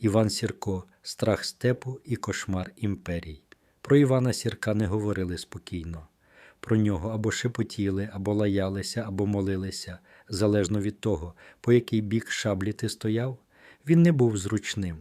Іван Сірко, страх степу і кошмар імперій. Про Івана Сірка не говорили спокійно. Про нього або шепотіли, або лаялися, або молилися, залежно від того, по який бік шаблі ти стояв. Він не був зручним,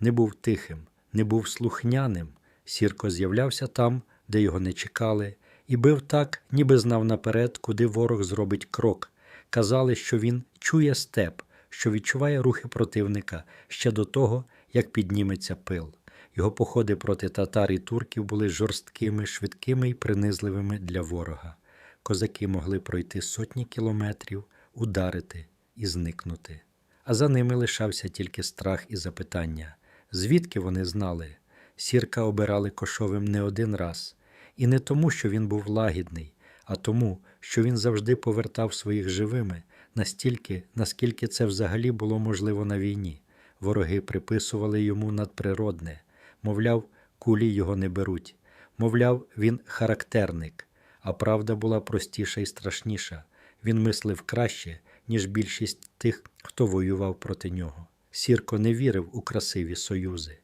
не був тихим, не був слухняним. Сірко з'являвся там, де його не чекали, і бив так, ніби знав наперед, куди ворог зробить крок. Казали, що він чує степ, що відчуває рухи противника ще до того, як підніметься пил. Його походи проти татар і турків були жорсткими, швидкими і принизливими для ворога. Козаки могли пройти сотні кілометрів, ударити і зникнути. А за ними лишався тільки страх і запитання. Звідки вони знали? Сірка обирали кошовим не один раз, і не тому, що він був лагідний, а тому, що він завжди повертав своїх живими настільки, наскільки це взагалі було можливо на війні. Вороги приписували йому надприродне, мовляв, кулі його не беруть. Мовляв, він характерник, а правда була простіша і страшніша. Він мислив краще, ніж більшість тих, хто воював проти нього. Сірко не вірив у красиві союзи.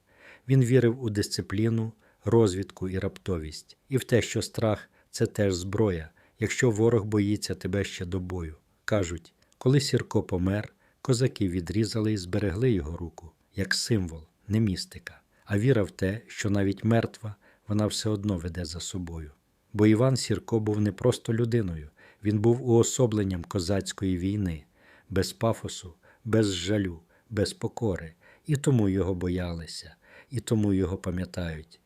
Він вірив у дисципліну, розвідку і раптовість, і в те, що страх це теж зброя, якщо ворог боїться тебе ще до бою. Кажуть, коли Сірко помер, козаки відрізали і зберегли його руку, як символ, не містика, а віра в те, що навіть мертва вона все одно веде за собою. Бо Іван Сірко був не просто людиною, він був уособленням козацької війни, без пафосу, без жалю, без покори, і тому його боялися, і тому його пам'ятають.